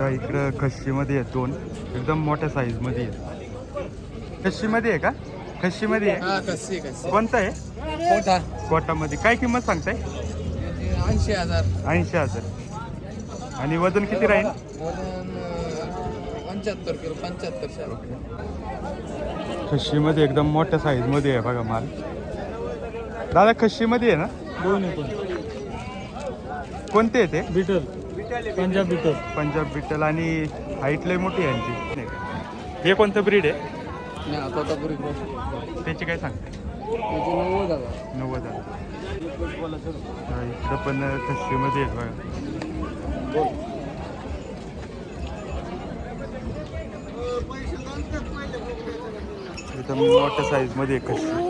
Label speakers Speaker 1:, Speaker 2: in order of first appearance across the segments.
Speaker 1: अच्छा इकडं खस्सीमध्ये आहेत दोन. एकदम मोठ्या साईजमध्ये आहेत खस्सीमध्ये आहे का? खस्सीमध्ये आहे.
Speaker 2: हा
Speaker 1: कोणता आहे? कोटामध्ये. काय किंमत सांगताय?
Speaker 2: ऐंशी हजार.
Speaker 1: ऐंशी हजार. आणि वजन किती राहील?
Speaker 2: वजन पंच्याहत्तर किलो पंच्याहत्तर शाल
Speaker 1: खस्सीमध्ये एकदम मोठ्या साईजमध्ये आहे बघा माल. दादा खस्सीमध्ये आहे ना?
Speaker 3: दोन
Speaker 1: कोणते आहे ते?
Speaker 3: बिटल. पंजाब बिटल
Speaker 1: पंजाब बिट्टल आणि हाईट लय मोठी आहे यांची. नाही का? हे कोणतं ब्रीड आहे?
Speaker 2: त्याची
Speaker 1: त्याची काय सांगते?
Speaker 2: नव्वद हजार.
Speaker 1: नव्वद हजार. हा, इकडं पण खस्सीमध्ये आहेत बघा. एकदम मोठ्या साईजमध्ये आहे. खस्सी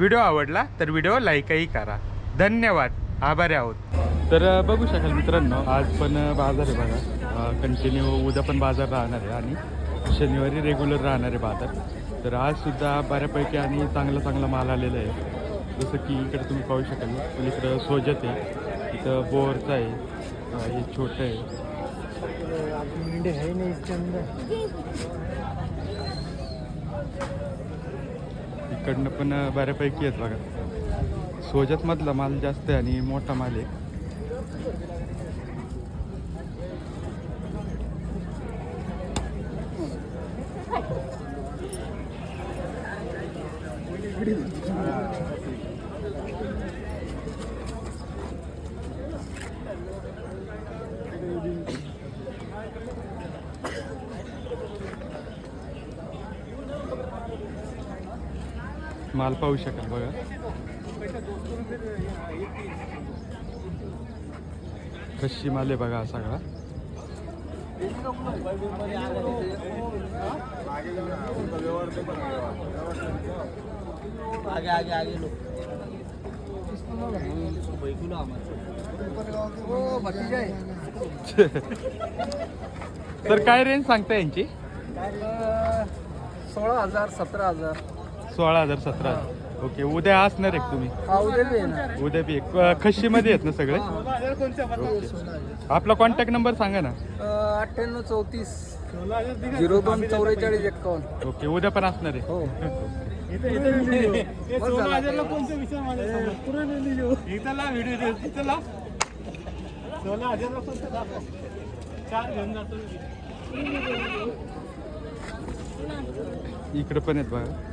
Speaker 1: व्हिडिओ आवडला तर व्हिडिओ लाईकही करा. धन्यवाद. आभारी आहोत. तर बघू शकाल मित्रांनो आज पण बाजार आहे बघा. कंटिन्यू उद्या पण बाजार राहणार आहे आणि शनिवारी रेग्युलर राहणार आहे बाजार. तर आज सुद्धा बऱ्यापैकी आणि चांगला चांगला माल आलेला आहे. जसं की इकडे तुम्ही पाहू शकाल पलीकडं सोजत आहे. इथं बोरचं आहे. हे छोटं आहे
Speaker 3: मेंढे आहे नाही इसके अंदर
Speaker 1: इकडनं पण बऱ्यापैकी आहेत बघा. सोजतमधला माल जास्त आहे आणि मोठा माल आहे. माल पाहू शकाल बघा. कशी माल आहे बघा हा सगळा.
Speaker 2: आगे आगे आगे लो.
Speaker 1: तर काय रेंज सांगता यांची?
Speaker 2: सोळा हजार सतरा हजार.
Speaker 1: सोळा हजार सतरा. ओके उद्या असणार आहे का तुम्ही?
Speaker 2: हा उद्या बी
Speaker 1: उद्या बी एक. खशीमध्ये आहेत ना सगळे? ओके. आपला कॉन्टॅक्ट नंबर सांगा ना.
Speaker 2: अठ्ठ्याण्णव चौतीस झिरो दोन चौवेचाळीस एक्कावन्न.
Speaker 1: ओके उद्या पण असणार आहे.
Speaker 2: हो.
Speaker 3: कोणता विषय माझ्या पुरे व्हिडिओ इथला सोळा हजारला कोणता दाखव. चार घेऊन जातो.
Speaker 1: इकडं पण आहेत बघा.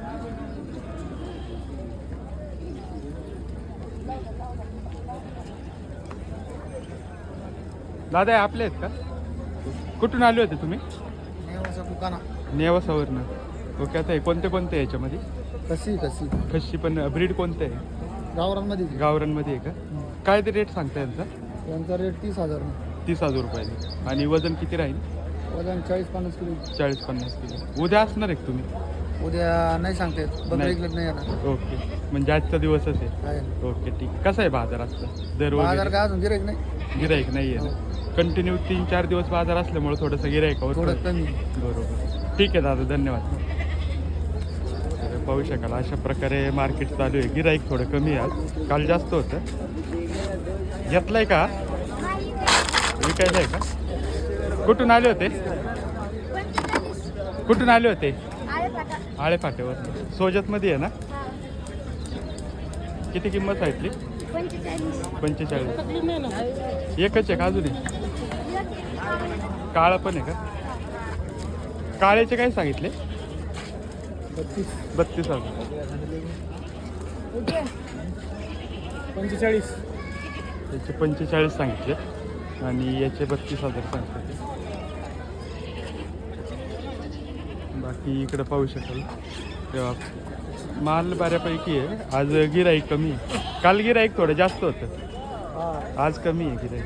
Speaker 1: दादा हे आपले आहेत का? कुठून आले होते तुम्ही? नेवासावरनं. ओके आता हे कोणते कोणते आहे याच्यामध्ये?
Speaker 2: कशी कशी
Speaker 1: खशी पण ब्रीड कोणते आहे?
Speaker 2: गावरांमध्ये
Speaker 1: गावरांमध्ये आहे का? काय ते रेट सांगता यांचा
Speaker 2: यांचा रेट तीस हजार
Speaker 1: तीस हजार रुपयाने. आणि वजन किती राहील?
Speaker 2: वजन चाळीस पन्नास किलो.
Speaker 1: चाळीस पन्नास किलो. उद्या असणार आहे का तुम्ही?
Speaker 2: उद्या नाही सांगता येत.
Speaker 1: नाही.
Speaker 2: नाही येणार.
Speaker 1: ओके. म्हणजे आजचा दिवसच आहे.
Speaker 2: आहे.
Speaker 1: ओके ठीक. कसा आहे बाजार आजचा? दर
Speaker 2: बाजार
Speaker 1: वगैरे
Speaker 2: काय अजून गिराईक नाही.
Speaker 1: गिराईक नाही आहे ना कंटिन्यू तीन चार दिवस बाजार असल्यामुळे थोडंसं गिराईकावर
Speaker 2: थोडं. कमी.
Speaker 1: बरोबर. ठीक आहे दादा धन्यवाद. तर पाहू शकाल अशा प्रकारे मार्केट चालू आहे. गिराईक थोडं कमी आहे आज. काल जास्त होतं. घेतलंय का? विकायला आहे का? कुठून आले होते? कुठून आले होते? आळे फाट्यावर सोजतमध्ये आहे ना? किती किंमत सांगितली पंचेचाळीस. एकच आहे का अजून आहे काळं पण आहे का? काळ्याचे काय सांगितले? बत्तीस. हजार.
Speaker 3: पंचेचाळीस.
Speaker 1: याचे पंचेचाळीस सांगितले. आणि याचे बत्तीस हजार सांगितले. बाकी इकडं पाहू शकाल. तेव्हा माल बऱ्यापैकी आहे. आज गिराईक कमी आहे. काल गिराईक थोडं जास्त होतं. आज कमी आहे गिराईक.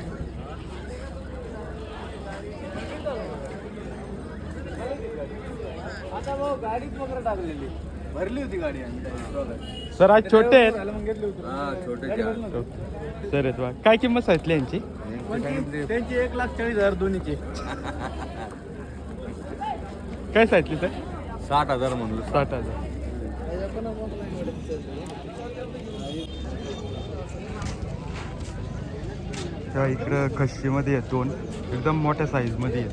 Speaker 3: गाडीच वगैरे टाकलेली. भरली होती गाडी आम्ही
Speaker 1: सर आज छोटे आहेत.
Speaker 3: मग घेतली होती.
Speaker 2: छोटे
Speaker 1: सर आहेत बा काय किंमत सांगितली यांची?
Speaker 3: त्यांची एक लाख चाळीस हजार दोन्हीची.
Speaker 1: काय सांगितली सर?
Speaker 2: साठ हजार म्हणून
Speaker 1: साठ हजार. इकडं खशीमध्ये आहेत दोन. एकदम मोठ्या साईजमध्ये आहेत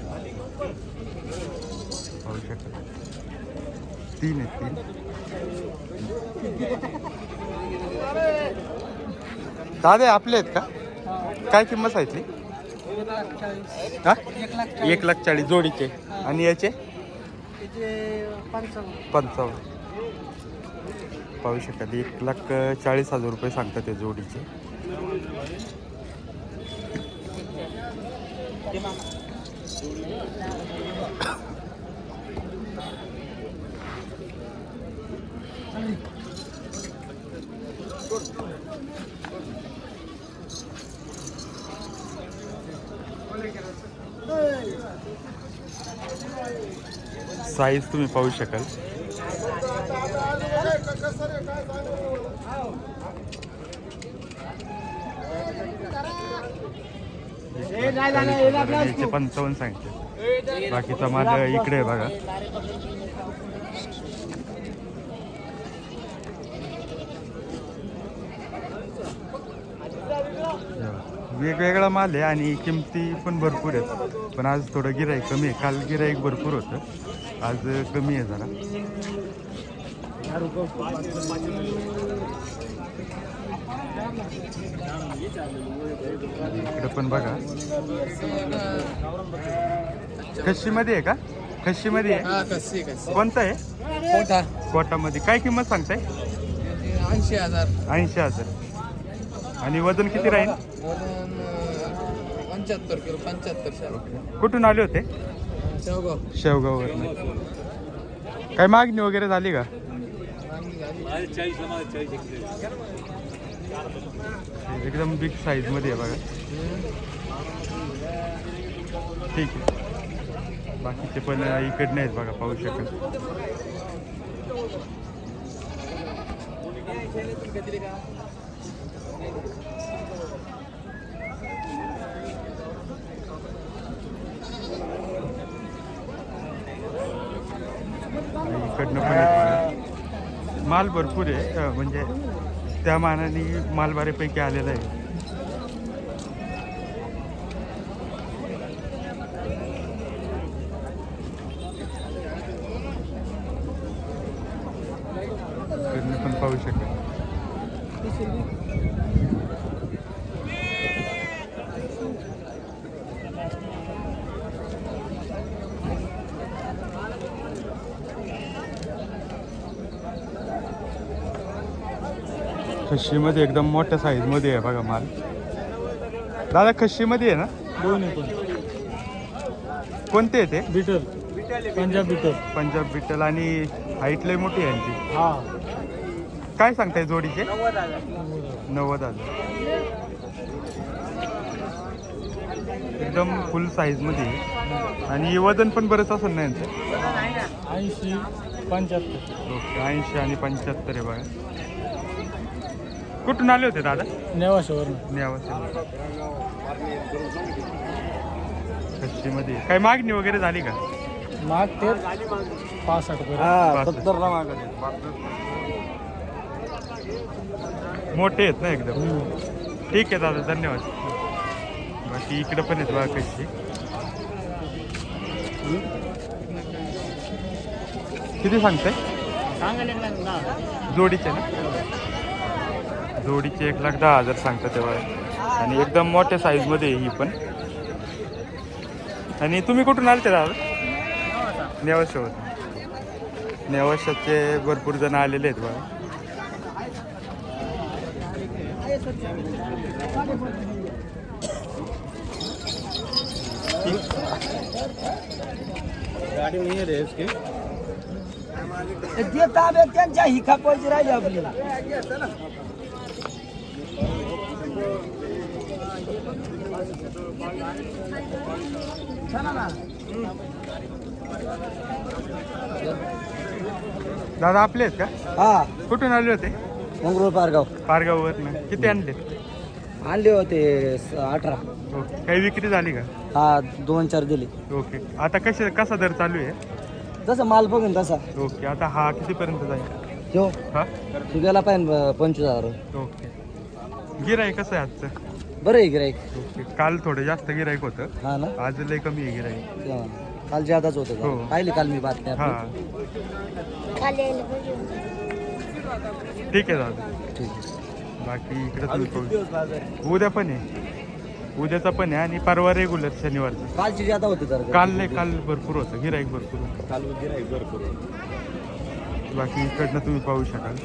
Speaker 1: पाहू शकता तीन आहेत तीन. दादा आपले आहेत का? काय किंमत सांगितली हा? एक लाख चाळीस जोडीचे. आणि याचे? पंचावन्न. पाहू शकाल एक लाख चाळीस हजार रुपये सांगतात ते जोडीचे. साईज तुम्ही पाहू शकाल. याचे पंचावन्न सांगितले बाकीचा माल इकडे आहे बघा. वेगवेगळा माल आहे आणि किमती पण भरपूर आहेत. पण आज थोडं गिराईक कमी आहे. काल गिराईक भरपूर होतं. आज कमी आहे जरा. इकडे पण बघा. खशीमध्ये आहे का? खशीमध्ये आहे.
Speaker 2: हा
Speaker 1: कोणतं आहे? कोटामध्ये. काय किंमत सांगताय?
Speaker 2: ऐंशी हजार.
Speaker 1: ऐंशी हजार. आणि वजन किती राहील?
Speaker 2: पंच्याहत्तर किलो पंच्याहत्तर
Speaker 1: कुठून आले होते?
Speaker 2: शेवगाव
Speaker 1: काय मागणी वगैरे झाली का? एकदम बिग साईजमध्ये आहे बघा. ठीक आहे. बाकीचे पण इकडनं आहेत बघा पाहू शकत आणि इकडनं पण आहेत बघा. माल भरपूर आहे म्हणजे त्या मानाने माल बऱ्यापैकी आलेला आहे इकडनं पण पाहू शकाल खशीमध्ये एकदम मोठ्या साईजमध्ये आहे बघा माल. दादा खशीमध्ये आहे ना?
Speaker 3: दोन पण.
Speaker 1: कोणते आहे ते?
Speaker 3: बिटर पंजाब बिटर
Speaker 1: पंजाब बिट्टल आणि हाईट लय मोठी आहे यांची.
Speaker 3: हा.
Speaker 1: काय सांगताय जोडीचे? नव्वद हजार. एकदम फुल साईजमध्ये आहे. आणि वजन पण बरंच असेल ना यांचं?
Speaker 3: ऐंशी पंच्याहत्तर.
Speaker 1: ओके ऐंशी आणि पंच्याहत्तर आहे बघा. कुठून आले होते दादा?
Speaker 3: नेवाशावरून.
Speaker 1: न्यावसे कशीमध्ये काय मागणी वगैरे झाली का?
Speaker 3: माग ते पासष्ट. सत्तरला मागत.
Speaker 1: मोठे आहेत ना एकदम? ठीक आहे दादा धन्यवाद. बाकी इकडं पण आहेत बघा कशी किती सांगताय? जोडीचे ना? जोडीचे एक लाख दहा हजार सांगतात तेव्हा. आणि एकदम मोठ्या साईजमध्ये ही पण. आणि तुम्ही कुठून आले ते दादा नेवाशा होते नेवाशाचे भरपूर जण आलेले आहेत बघा.
Speaker 3: गाडी नाही आहे रे इसकी
Speaker 4: ताब्यात त्यांच्या राहिले
Speaker 1: दादा आपले आहेत का?
Speaker 4: हा.
Speaker 1: कुठून आले होते?
Speaker 4: मंगरूळ पारगाव.
Speaker 1: पारगाववरनं किती आणले?
Speaker 4: आणले होते स- अठरा.
Speaker 1: ओके. काही विक्री झाली का?
Speaker 4: हा दोन चार दिले.
Speaker 1: ओके. आता कसे कसा दर चालू आहे?
Speaker 4: जसं माल बघून तसा.
Speaker 1: ओके आता हा कितीपर्यंत जाईल?
Speaker 4: जो
Speaker 1: हा?
Speaker 4: तू गेला पाहिजे पंचवीस हजार.
Speaker 1: ओके. गिराईक कसं आहे आजचं?
Speaker 4: बरं आहे गिराईक.
Speaker 1: ओके काल थोडं जास्त गिराईक होतं.
Speaker 4: हा ना?
Speaker 1: आज लय कमी आहे गिराईक.
Speaker 4: हा. काल ज्यादाच होतं
Speaker 1: हो.
Speaker 4: पाहिली काल मी बातम्या
Speaker 1: हा. ठीक आहे दादा.
Speaker 4: ठीक आहे.
Speaker 1: बाकी इकडे तुम्ही पाहू. उद्या पण आहे. उद्याचा पण आहे आणि परवा रेग्युलर शनिवारचा.
Speaker 4: कालची ज्यादा होती तर
Speaker 1: काल नाही काल भरपूर होतं. गिराईक भरपूर होतं.
Speaker 4: काल गिराईक भरपूर
Speaker 1: बाकी इकडनं तुम्ही पाहू शकाल.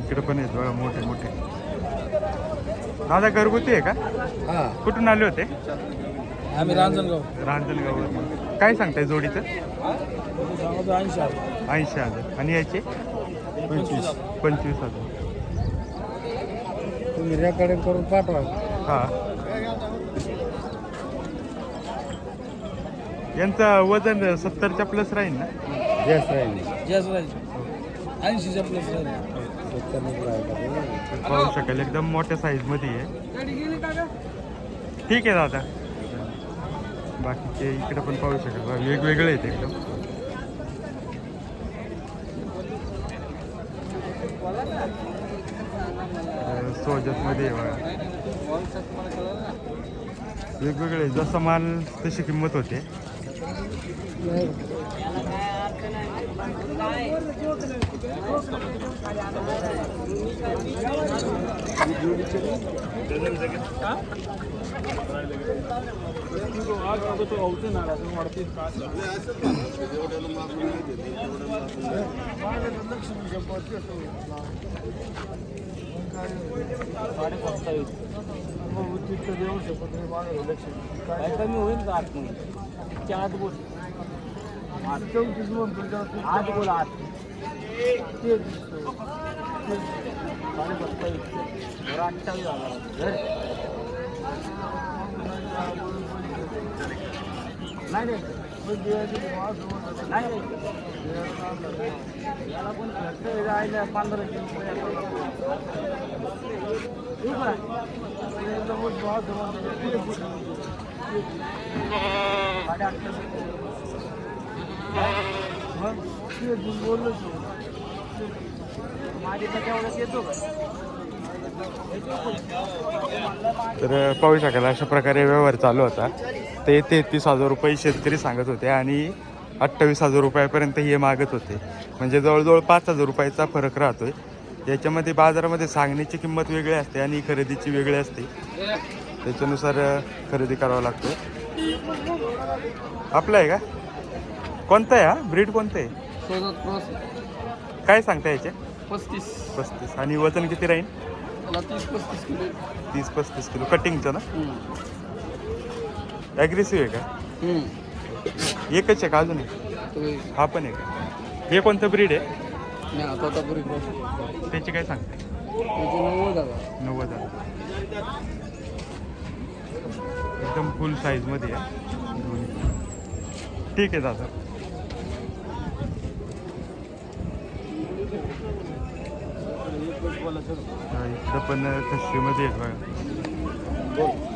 Speaker 1: इकडे पण आहेत बघा मोठे मोठे. दादा घरगुती आहे का?
Speaker 2: हा.
Speaker 1: कुठून आले होते?
Speaker 2: आम्ही रांजणगाव.
Speaker 1: रांजणगाव. काय सांगताय जोडीचं?
Speaker 2: ऐंशी
Speaker 1: ऐंशी हजार. आणि याचे?
Speaker 2: पंचवीस.
Speaker 1: पंचवीस हजार.
Speaker 2: तुम्ही रेकॉर्डिंग करून पाठवा.
Speaker 3: हाँ।
Speaker 1: हा यांचं वजन सत्तरच्या प्लस राहील ना?
Speaker 2: जास्त राहील. जास्त राहील. ऐंशीच्या प्लस राहील.
Speaker 1: पाहू शकाल एकदम मोठ्या साईजमध्ये आहे. ठीक आहे दादा. बाकीचे इकडे पण पाहू शकाल. बघा, वेगवेगळे आहेत एकदम. सोजत वेगवेगळे जसं जसा माल तशी किंमत होते.
Speaker 3: कमी होईल का आठ मग आठ बोल आठ चौतीस बोल. आठ बोल आठ. ते साडे सत्तावीस अठ्ठावीस हजार नाही नाही नाही. तर
Speaker 1: तर पाहू शकाल अशा प्रकारे व्यवहार चालू होता. ते तेहतीस हजार रुपये शेतकरी सांगत होते आणि अठ्ठावीस हजार रुपयापर्यंत हे मागत होते. म्हणजे जवळजवळ पाच हजार रुपयाचा फरक राहतोय. याच्यामध्ये बाजारामध्ये सांगण्याची किंमत वेगळी असते आणि खरेदीची वेगळी असते. त्याच्यानुसार खरेदी करावं लागतं आपलं आहे का? कोणतं आहे हा? ब्रीड कोणतं आहे? काय सांगता याचे?
Speaker 2: पस्तीस.
Speaker 1: पस्तीस. आणि वजन किती राहील?
Speaker 2: तीस पस्तीस किलो
Speaker 1: तीस पस्तीस किलो. कटिंगचं ना. ॲग्रेसिव्ह आहे का?
Speaker 2: हम्म.
Speaker 1: एकच आहे का अजून
Speaker 2: तो
Speaker 1: हा पण आहे. का हे कोणतं ब्रीड आहे?
Speaker 2: नाही आता पुरी क्रॉस
Speaker 1: त्याची काय सांगते?
Speaker 2: त्याचे नव्वद हजार.
Speaker 1: नव्वद हजार. एकदम फुल साईजमध्ये आहे. दोन्ही. ठीक आहे दादा. हा, पण कशीमध्ये आहेत बघा.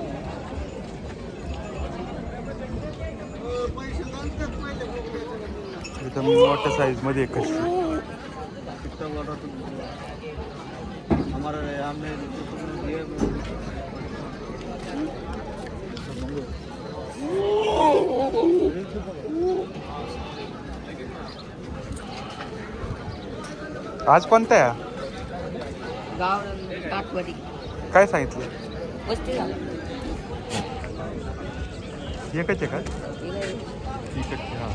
Speaker 1: एकदम मोठ्या साईजमध्ये आहे कशी आज कोणता आहे?
Speaker 5: गाव
Speaker 1: काय सांगितलं?
Speaker 5: पस्तीस झालं
Speaker 1: एकच आहे का? एकच आहे, हा.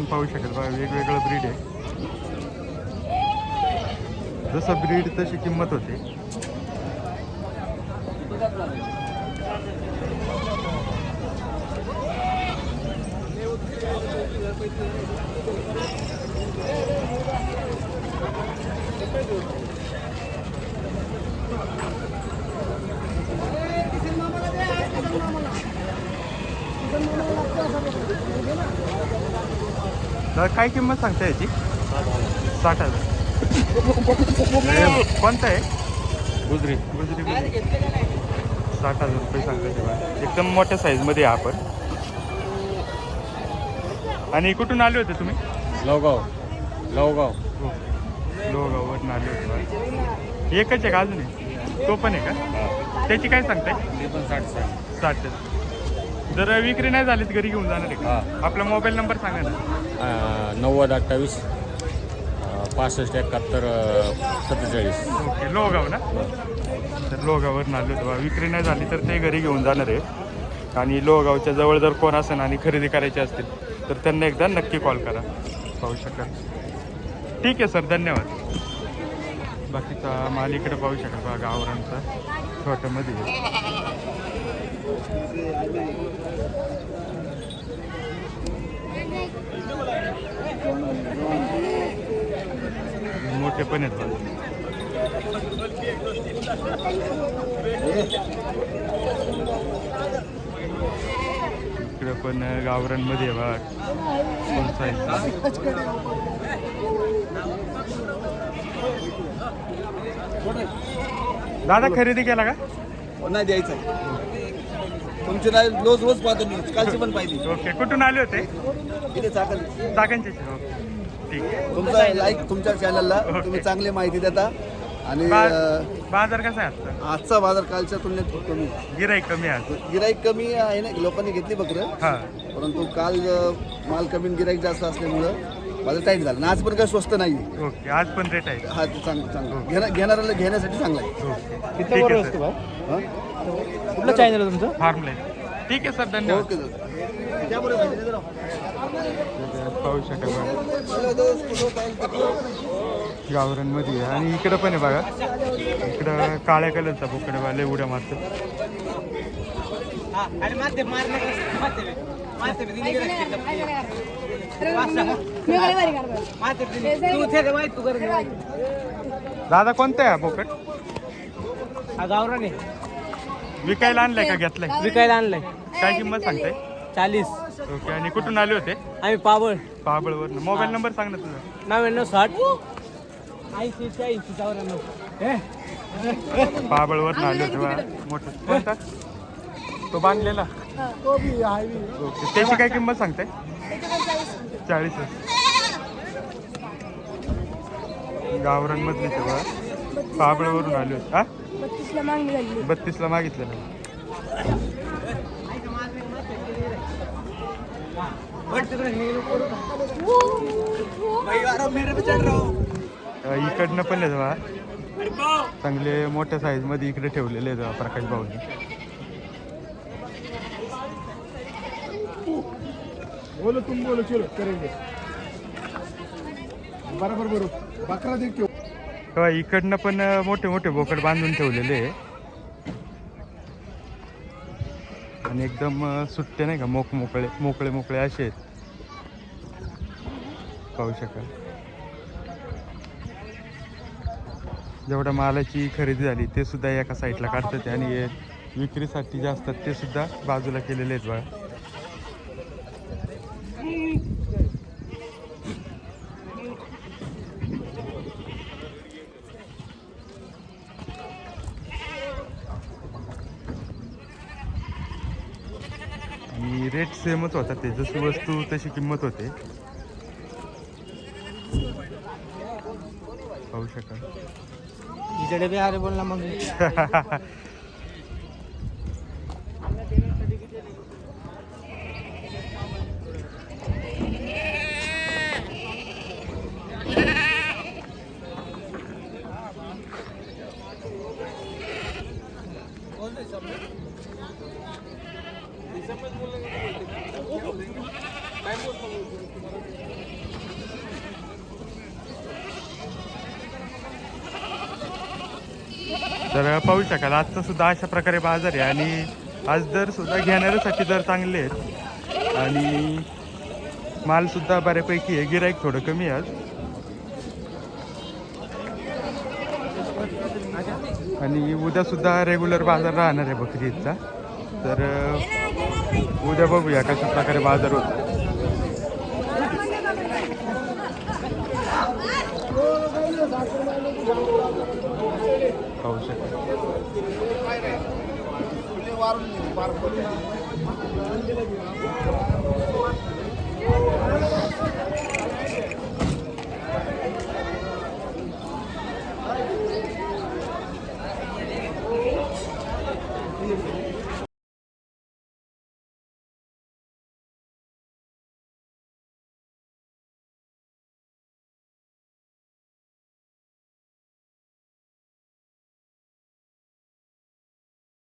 Speaker 1: आपण पाहू शकेल बघा वेगवेगळं ब्रीड आहे. जसं ब्रीड तशी किंमत होते. तर काय किंमत सांगता याची? साठ हजार. हे कोणतं आहे? गुजरी. गुजरी साठ हजार रुपये सांगता एकदम मोठ्या साईजमध्ये आपण आणि कुठून आले होते तुम्ही?
Speaker 3: लवगाव लवगाव
Speaker 1: लोगावरून आले होते. एकच आहे का अजून तो पण आहे का? त्याची काय सांगताय?
Speaker 3: साठ साठ
Speaker 1: साठ जर विक्री नाही झाली तर घरी घेऊन जाणार आहे का? आपला मोबाईल नंबर सांगा ना.
Speaker 3: नव्वद अठ्ठावीस अं, पासष्ट एकाहत्तर अं, सत्तेचाळीस.
Speaker 1: ओके लोगाव ना? तर लोगावरून आले बा. विक्री नाही झाली तर ते घरी घेऊन जाणार आहे आणि लोगावच्या जवळ जर कोण असेल आणि खरेदी करायची असतील तर त्यांना एकदा नक्की कॉल करा. पाहू शकाल. ठीक आहे सर. धन्यवाद. बाकीचा माल इकडे पाहू शकाल. बा गावरांचा छोट्यामध्ये. आहे. मोठे पण आहेत बा. इकडं पण गावरांमध्ये आहे दादा खरेदी केला का?
Speaker 4: हो, नाही द्यायचं तुमची नाही रोज रोज पाहतो मी. कालची पण पाहिजे
Speaker 1: ओके कुठून आले होते?
Speaker 4: इथे चाकल
Speaker 1: चाकणचे ओके ठीक आहे.
Speaker 4: तुमचा लाईक तुमच्या चॅनलला तुम्ही चांगली माहिती देता. आणि
Speaker 1: बा- बाजार कसा आहे आजचा?
Speaker 4: आजचा बाजार कालच्या तुलनेत खूप कमी
Speaker 1: गिराईक कमी आहे आज.
Speaker 4: गिराईक कमी आहे ना लोकांनी घेतली बकरं.
Speaker 1: हा.
Speaker 4: परंतु काल अं, माल कमी आणि गिराईक जास्त असल्यामुळं बाजार टाईट झाला. आणि आज पण काही स्वस्त नाही
Speaker 1: ओके आज पण रेट आहे.
Speaker 4: हा ते चांगलं चांगलं. घेणा- घेणाऱ्याला घेण्यासाठी चांगला आहे.
Speaker 1: ओके. ठीक आहे सर
Speaker 4: हा?
Speaker 2: कुठलं चॅनल आहे तुमचं?
Speaker 1: फार्म लाईन ठीक आहे सर धन्यवाद.
Speaker 4: Okay sir. त्याबरोबर आहे. जरा.
Speaker 1: पाहू शकाल गावरांमध्ये आहे. आणि इकडं पण आहे बघा. इकडं काळ्या कलरचा बोकडे वाले उड्या मारतो. दादा कोणतं आहे हा बोकड
Speaker 2: हा गावराने
Speaker 1: विकायला आणलाय का घेतलाय?
Speaker 2: विकायला आणलाय.
Speaker 1: काय किंमत सांगताय?
Speaker 2: चाळीस.
Speaker 1: ओके आणि कुठून आले होते?
Speaker 2: आम्ही पाबळ.
Speaker 1: पाबळवर मोबाईल नंबर सांग ना तुझा.
Speaker 2: नव्याण्णव साठ. ऐंशी ऐंशी चौऱ्याण्णव.
Speaker 1: पाबळवर आले होते मोठं. कोणता? तो बांधलेला. ओके त्याची काय किंमत सांगताय? चाळीस गावरांमधले तेव्हा पाबळवरून आले होते. हा?
Speaker 6: बत्तीसला मागणी झाली
Speaker 1: बत्तीसला मागितलेलं अ, इकडनं पण आहे तेव्हा चांगले मोठ्या साईजमध्ये इकडे ठेवलेले आहेत प्रकाश भाऊनी.
Speaker 3: बोलो तुम बोलो चलो करेंगे. बरोबर बरोबर बकरा देख
Speaker 1: तेव्हा इकडनं पण मोठे मोठे बोकड बांधून ठेवलेले आहे. आणि एकदम सुट्टे नाही का मोक मोकळे मोकळे मोकळे असे आहेत. पाहू शकाल. जेवढ्या मालाची खरेदी झाली ते सुद्धा एका साईडला काढतात आणि विक्रीसाठी जे असतात ते सुद्धा बाजूला केलेले आहेत बघा. सेमच होता ते जशी वस्तू तशी किंमत होते. पाहू शकाल.
Speaker 2: बोलला मग. December. December
Speaker 1: तर पाहू शकाल आजचा सुद्धा अशा प्रकारे बाजार आहे आणि आज दर सुद्धा घेणाऱ्यासाठी दर चांगले आहेत. आणि माल सुद्धा बऱ्यापैकी आहे. गिराईक थोडं कमी आहे आज. आणि उद्या सुद्धा रेग्युलर बाजार राहणार आहे बकरी तर उद्या बघूया कशा प्रकारे बाजार होतो.